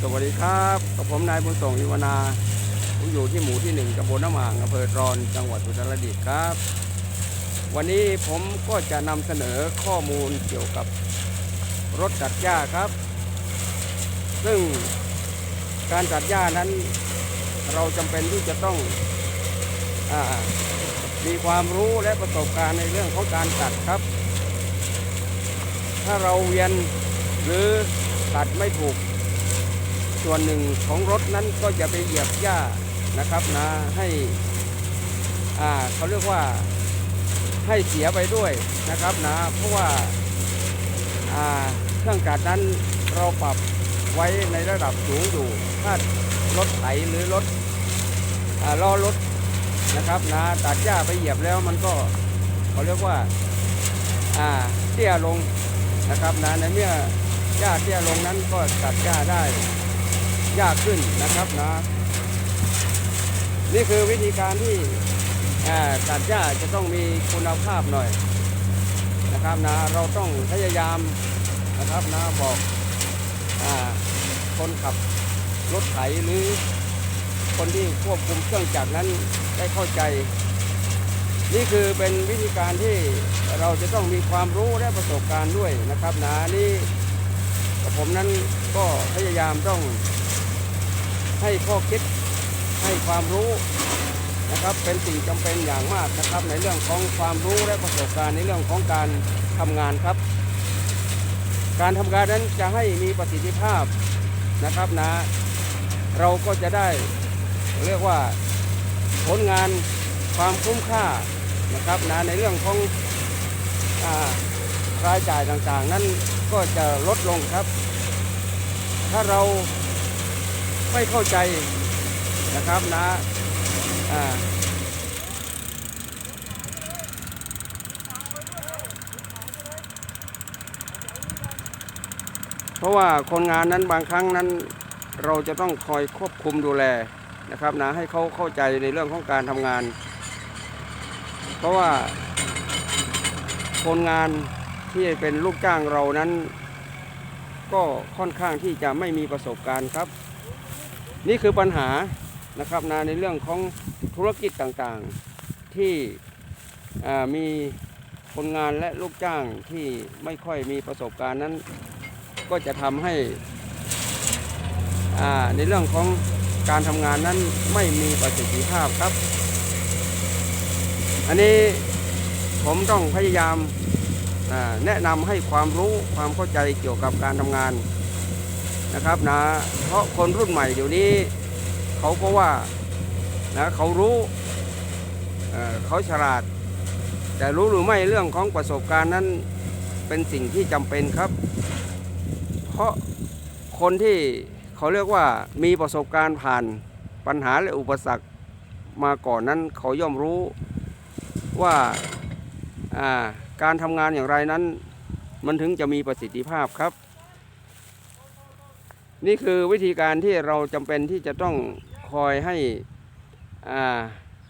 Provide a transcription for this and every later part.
สวัสดีครับกับผมนายบุญส่งอิวนาผมอยู่ที่หมู่ที่หนึ่งตำบลน้ำอ่างอำเภอตรอนจังหวัดอุตรดิตถ์ครับ วันนี้ผมก็จะนำเสนอข้อมูลเกี่ยวกับรถตัดหญ้าครับ ซึ่งการตัดหญ้านั้น เราจำเป็นที่จะต้องอมีความรู้และประสบการณ์ในเรื่องของการตัดครับ ถ้าเราเวียนหรือตัดไม่ถูก ส่วนหนึ่งของรถนั้นก็จะไปเหยียบหญ้านะครับนะให้อ่าเขาเรียกว่าให้เสียไปด้วยนะครับนะเพราะว่าอ่าเครื่องตัดนั้นเราปรับไว้ในระดับสูงอยู่ถ้ารถไถหรือรถอ่าล้อรถนะครับนะตัดหญ้าไปเหยียบแล้วมันก็เขาเรียกว่าอ่าเตี้ยลงนะครับนะในเมื่อหญ้าเตี้ยลงนั้นก็ตัดหญ้าได้ ยากขึ้นนะครับนะ นี่คือวิธีการที่อ่าตัดหญ้าจะต้องมีคุณภาพหน่อยนะครับนะเราต้องพยายามนะครับนะบอกอคนขับรถไถหรือคนที่ควบคุมเครื่องจักรนั้นได้เข้าใจ นี่คือเป็นวิธีการที่เราจะต้องมีความรู้และประสบการณ์ด้วยนะครับนะนี่ผมนั้นก็พยายามต้อง ให้ข้อคิดให้ความรู้นะครับเป็นสิ่งจำเป็นอย่างมากนะครับ ในเรื่องของความรู้และประสบการณ์ในเรื่องของการทำงานครับ การทำงานนั้นจะให้มีประสิทธิภาพนะครับนะ เราก็จะได้เรียกว่าผลงานความคุ้มค่านะครับนะในเรื่องของอรายจ่ายต่างๆ นั้นก็จะลดลงครับ ถ้าเรา ไม่เข้าใจนะครับนะอ่าเพราะว่าคนงานนั้นบางครั้งนั้น เราจะต้องคอยควบคุมดูแลนะครับนะให้เขาเข้าใจในเรื่องของการทำงาน เพราะว่าคนงานที่เป็นลูกจ้างเรานั้น ก็ค่อนข้างที่จะไม่มีประสบการณ์ครับ นี่คือปัญหานะครับนะในเรื่องของธุรกิจต่างๆที่มีคนงานและลูกจ้างที่ไม่ค่อยมีประสบการณ์นั้น ก็จะทำให้ในเรื่องของการทำงานนั้นไม่มีประสิทธิภาพครับ อันนี้ผมต้องพยายามแนะนำให้ความรู้ความเข้าใจเกี่ยวกับการทำงาน นะครับนะเพราะคนรุ่นใหม่เดี๋ยวนี้เขาก็ว่านะเขารู้เขาฉลาด แต่รู้หรือไม่เรื่องของประสบการณ์นั้นเป็นสิ่งที่จำเป็นครับ เพราะคนที่เขาเรียกว่ามีประสบการณ์ผ่านปัญหาและอุปสรรคมาก่อนนั้นเขาย่อมรู้ว่าการทำงานอย่างไรนั้น มันถึงจะมีประสิทธิภาพครับ นี่คือวิธีการที่เราจำเป็นที่จะต้องคอยให้อ่า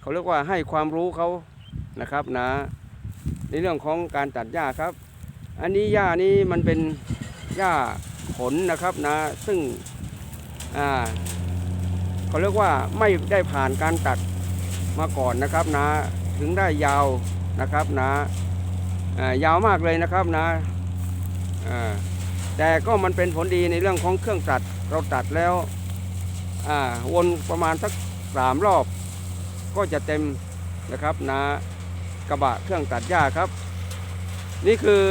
เขาเรียกว่าให้ความรู้เขานะครับนะ ในเรื่องของการตัดหญ้าครับ อันนี้หญ้านี้มันเป็นหญ้าขนนะครับนะ ซึ่งอ่าเขาเรียกว่าไม่ได้ผ่านการตัดมาก่อนนะครับนะ ถึงได้ยาวนะครับนะอ่ายาวมากเลยนะครับนะอ่า แต่ก็มันเป็นผลดีในเรื่องของเครื่องตัด เราตัดแล้ววนประมาณสักสามรอบ ก็จะเต็มนะครับนะกระบะเครื่องตัดหญ้าครับ นี่คือ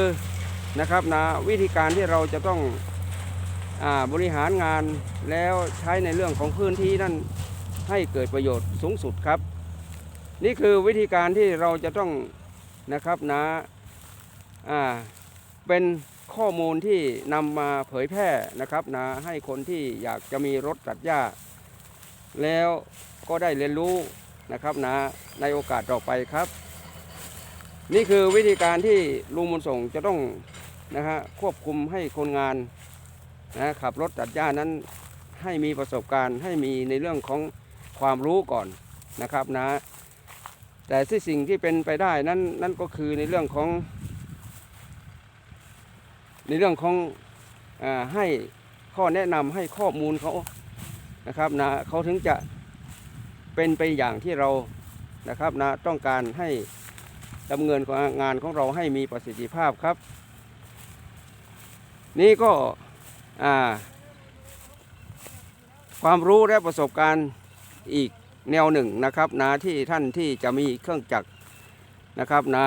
นะครับนะวิธีการที่เราจะต้องอบริหารงานแล้วใช้ในเรื่องของพื้นที่นั่นให้เกิดประโยชน์สูงสุดครับ นี่คือวิธีการที่เราจะต้องนะครับนะอ่าเป็น ข้อมูลที่นำมาเผยแพร่นะครับนะให้คนที่อยากจะมีรถตัดหญ้า แล้วก็ได้เรียนรู้นะครับนะในโอกาสต่อไปครับ นี่คือวิธีการที่ลุงมุนส่งจะต้องนะฮะควบคุมให้คนงานนะขับรถตัดหญ้านั้นให้มีประสบการณ์ให้มีในเรื่องของความรู้ก่อนนะครับนะ แต่ที่สิ่งที่เป็นไปได้นั้นนั่นก็คือในเรื่องของ ในเรื่องของอให้ข้อแนะนำให้ข้อมูลเขานะครับนะเขาถึงจะเป็นไปอย่างที่เรานะครับนะต้องการให้ดำเนินงานของเราให้มีประสิทธิภาพครับ นี่ก็ความรู้และประสบการณ์อีกแนวหนึ่งนะครับนะที่ท่านที่จะมีเครื่องจักรนะครับนะ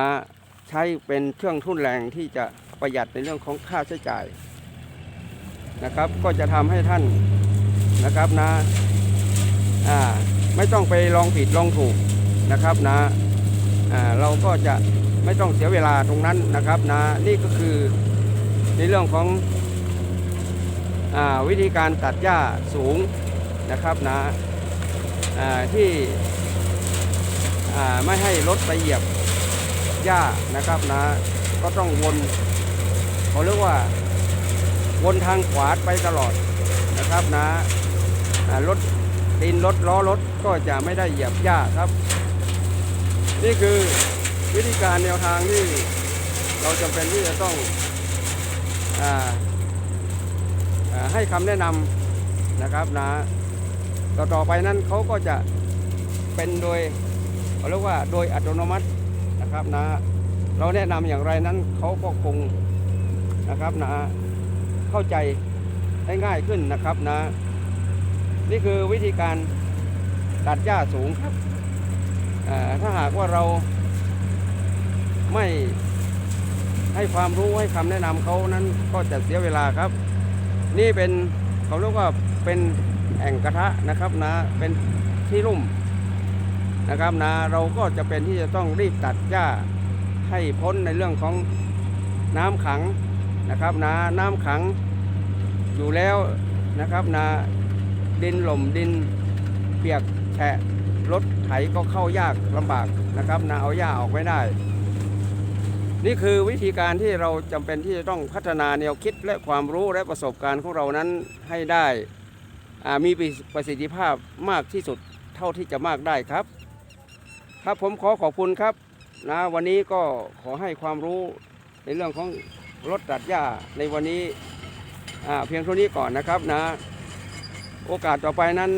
ใช้เป็นเครื่องทุ่นแรงที่จะ ประหยัดในเรื่องของค่าใช้จ่ายนะครับ ก็จะทำให้ท่านนะครับนะอ่าไม่ต้องไปลองผิดลองถูกนะครับนะอ่าเราก็จะไม่ต้องเสียเวลาตรงนั้นนะครับนะนี่ก็คือในเรื่องของอาวิธีการตัดหญ้าสูงนะครับนะอ่าที่อ่าไม่ให้รถไปเหยียบหญ้านะครับนะก็ต้องวน เขาเรียกว่าวนทางขวาไปตลอดนะครับนะอ่ารถดินรถล้อรถก็จะไม่ได้เหยียบหญ้าครับ นี่คือวิธีการแนวทางที่เราจำเป็นที่จะต้องอให้คำแนะนำนะครับนะต่อต่อไปนั้นเขาก็จะเป็นโดยเขาเรียกว่าโดยอัตโนมัตินะครับนะเราแนะนำอย่างไรนั้นเขาก็คง นะครับนะเข้าใจได้ง่ายขึ้นนะครับนะ นี่คือวิธีการตัดหญ้าสูงครับถ้าหากว่าเราไม่ให้ความรู้ให้คำแนะนำเขานั้นก็จะเสียเวลาครับ นี่เป็นเขาเรียกว่าเป็นแอ่งกระทะนะครับนะเป็นที่รุ่มนะครับนะเราก็จะเป็นที่จะต้องรีบตัดหญ้าให้พ้นในเรื่องของน้ำขัง นะครับนะน้ำขังอยู่แล้วนะครับนะดินหล่มดินเปียกแฉะรถไถก็เข้ายากลำบากนะครับนะเอาหญ้าออกไม่ได้ นี่คือวิธีการที่เราจำเป็นที่จะต้องพัฒนาแนวคิดและความรู้และประสบการณ์ของเรานั้นให้ได้อ่ามีประสิทธิภาพมากที่สุดเท่าที่จะมากได้ครับ ครับผมขอขอบคุณครับนะวันนี้ก็ขอให้ความรู้ในเรื่องของ รถตัดหญ้าในวันนี้เพียงเท่านี้ก่อนนะครับนะ โอกาสต่อไปนั้น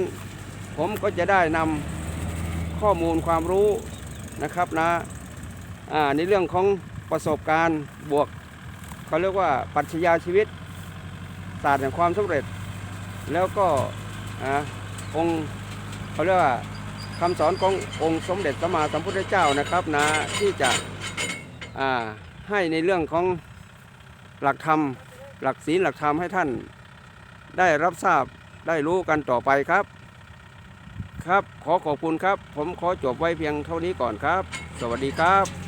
ผมก็จะได้นำข้อมูลความรู้นะครับนะอ่าในเรื่องของประสบการณ์บวกเขาเรียกว่าปรัชญาชีวิตศาสตร์แห่งความสำเร็จ แล้วก็องค์เขาเรียกว่าคำสอนขององค์สมเด็จสัมมาสัมพุทธเจ้านะครับนะที่จะให้ในเรื่องของ หลักธรรม หลักศีลหลักธรรมให้ท่าน ได้รับทราบได้รู้กันต่อไปครับ ครับขอขอบคุณครับ ผมขอจบไว้เพียงเท่านี้ก่อนครับ สวัสดีครับ